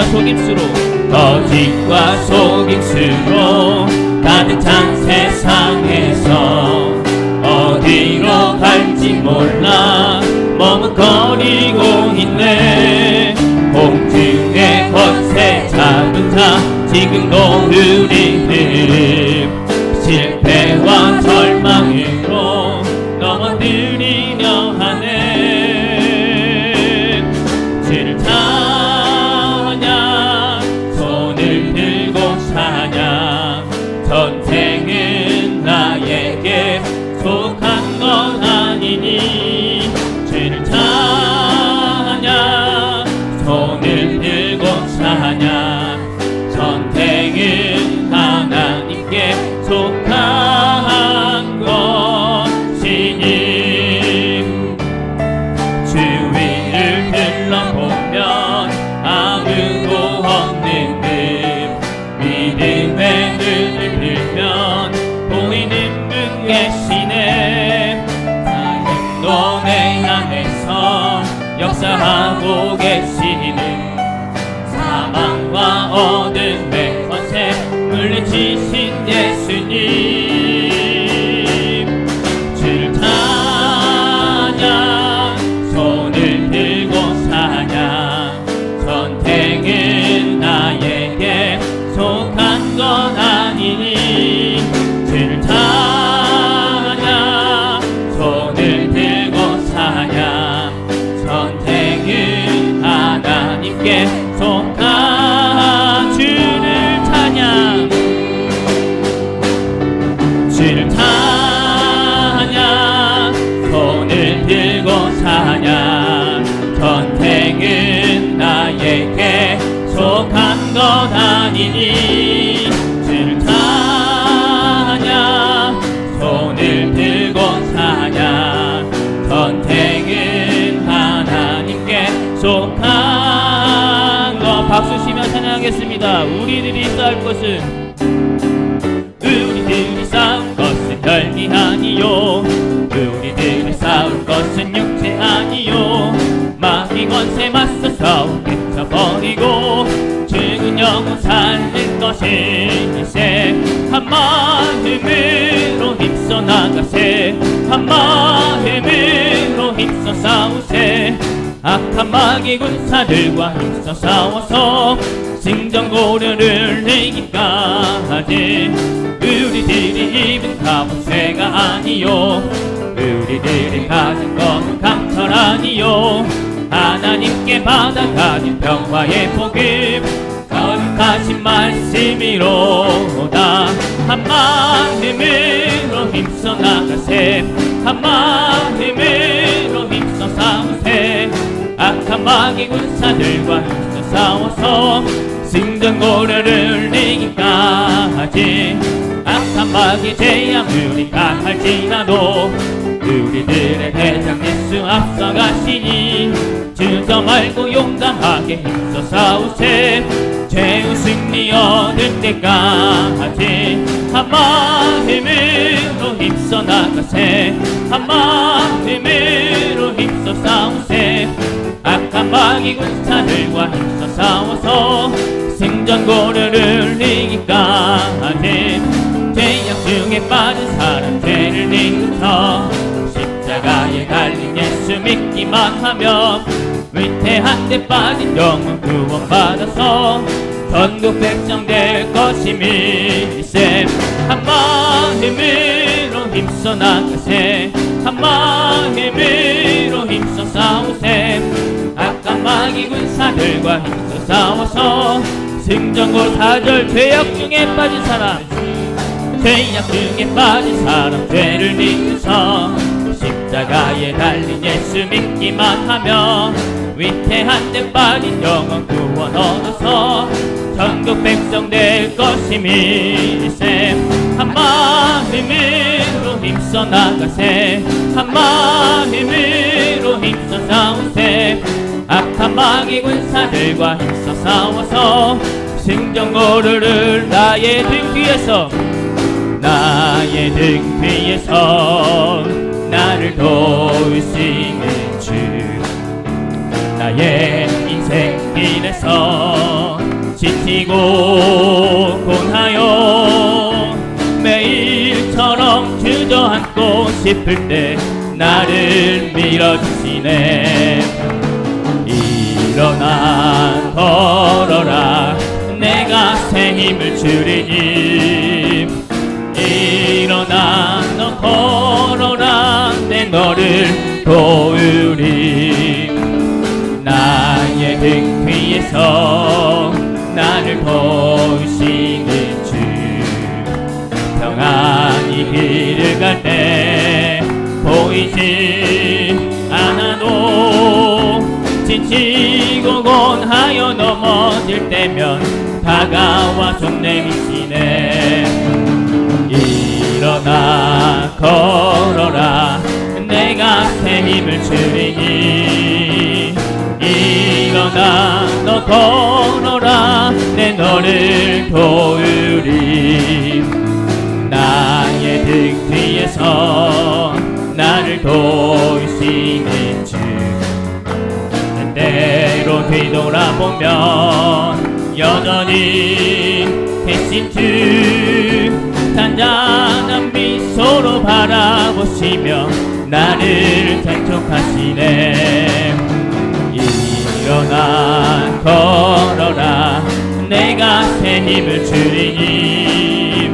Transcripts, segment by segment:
거짓과 속임수로 거짓과 속임수로 가득한 세상에서 어디로 갈지 몰라. 머뭇거리고 있네. 공중의 거세 잡은 자 지금도 우리들 역사하고 계시는 사망과 어둠 아니니 주를 찬양 손을 들고 찬양 전쟁은 하나님께 속한 것 박수 치며 찬양하겠습니다. 우리들이 쌓을 것은 우리들이 싸운 것은 아니요 영혼 살릴 것이세 한 마음으로 힘써 나가세. 한 마음으로 힘써 싸우세. 악한 마귀 군사들과 힘써 싸워서 승전고려를 내기까지. 우리들이 입은 가문세가 아니요. 우리들이 가진 것은 강철 아니요. 하나님께 받아가는 평화의 복음 거룩하신 말씀이로다 한 마음으로 힘써 나가세. 한 마음으로 힘써 싸우세. 악한 마귀 군사들과 힘써 싸워서 승전고려를 내기까지. 악한 마귀 재앙을 할지라도 우리들의 대장 예수 앞서가시니 주저 말고 용감하게 힘써 싸우세 죄의 승리 얻을 때까지. 한 마음으로 힘써 나가세. 한 마음으로 힘써 싸우세. 악한 마귀 군사들과 힘써 싸워서 생전고려를 이기까지. 죄악 중에 빠진 사람 죄를 뉘우쳐 십자가에 달린 예수 믿기만 하면 위태한 데 빠진 영혼 구원받아서 전국 백성 될 것임이 셈한 마음으로 힘써 나가세. 한마음으로 힘써 싸우세. 악한 마귀 군사들과 힘써 싸워서 승전고 사절 죄악 중에 빠진 사람 죄악 중에 빠진 사람 죄를 믿으서 십자가에 달린 예수 믿기만 하며 위태한 데 빠진 영혼 구원 얻어서 전국 백성 될 것임일세 한마음으로 힘써 나가세. 한마음으로 힘써 싸우세. 악한 마귀 군사들과 힘써 싸워서 승전고를 나의 등 뒤에서 나의 등 뒤에서 나를 도우시는 주 나의 인생 길에서 지치고 곤하여 매일처럼 주저앉고 싶을 때 나를 밀어주시네. 일어나 걸어라. 내가 새 힘을 주리니. 일어나 너 걸어라. 내 너를 도우리 나의 등 뒤에서 나를 도우시는 주. 평안히 길을 갈 때 보이지 않아도 지치고 곤하여 넘어질 때면 다가와 손 내미시네. 일어나 걸어라. 내가 새 힘을 주리니 일어나 너 걸어라 내 너를 도우리. 나의 등 뒤에서 나를 도우시는 주. 때때로 뒤돌아보면 여전히 계신 주. 단단한 미소로 바라보시며 나를 재촉하시네 일어나 걸어라. 내가 새 힘을 주리니.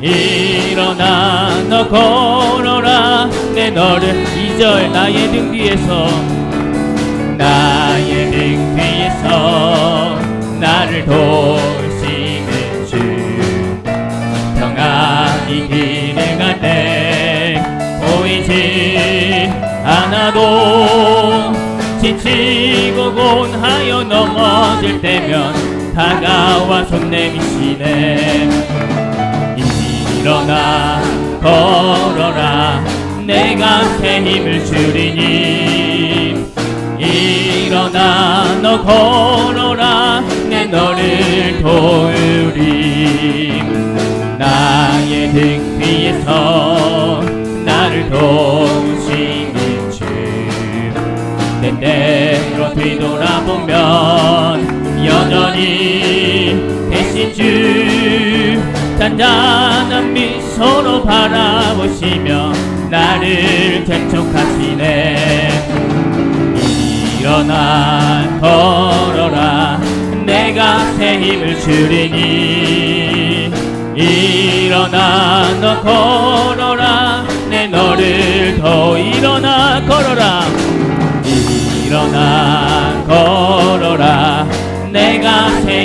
일어나 너 걸어라. 내 너를 이절 나의 등 뒤에서. 나의 등 뒤에서 나를 도우시는 주. 평안히 길을 갈때 보이지 않아도 지치고 곤하여 넘어질 때면 다가와 손 내미시네. 일어나 걸어라. 내가 새 힘을 주리니. 일어나 너 걸어라. 내 너를 도우리. 나의 등 뒤에서 나를 도우시 여전히 계신 주 단단한 미소로 바라보시며 나를 재촉하시네. 일어나 걸어라. 내가 새 힘을 주리니. 일어나 너 걸어라. 내 너를 더 일어나 걸어라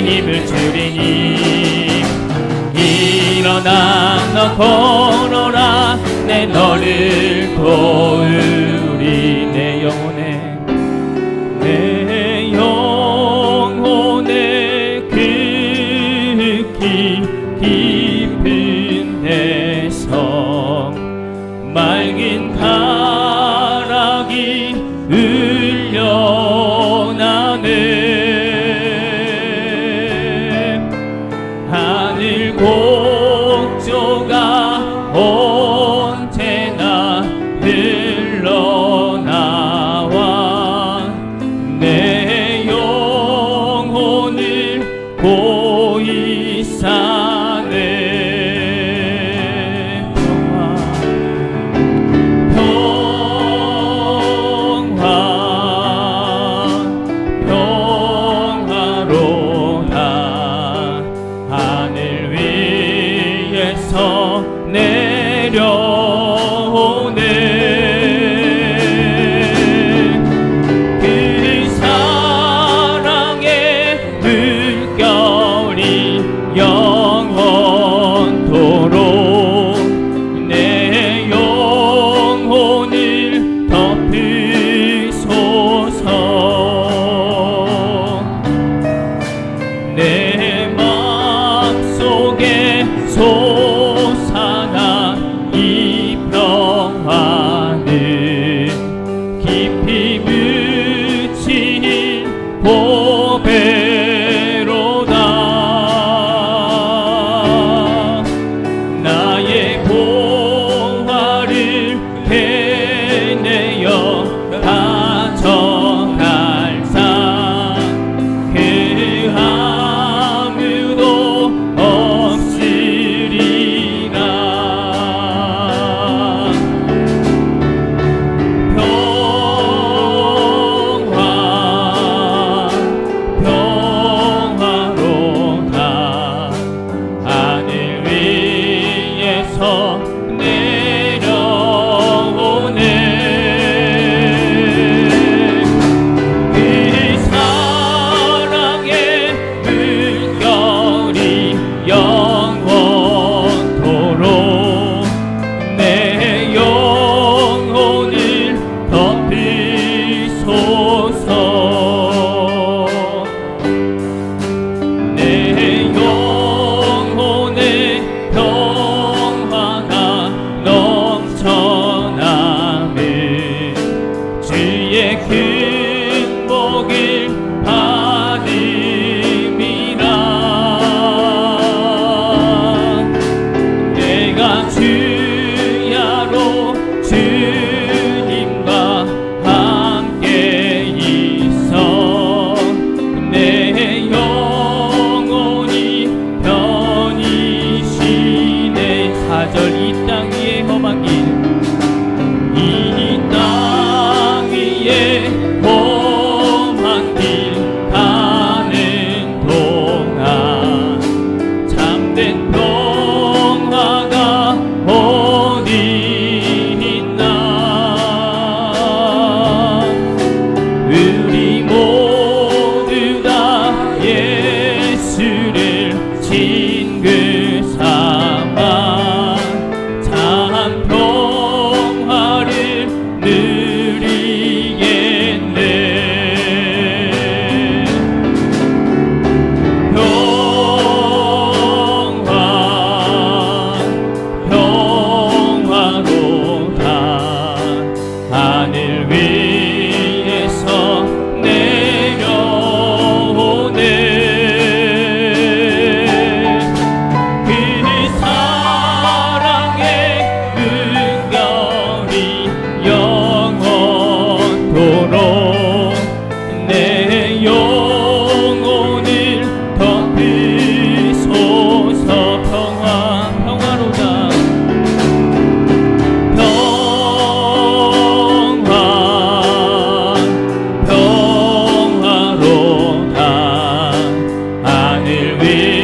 힘을 주리니. 일어나 너 걸어라. 내 너를 도우리. 내 영혼에. 내 영혼의 극히 깊은 데서 맑은 가 고 will be.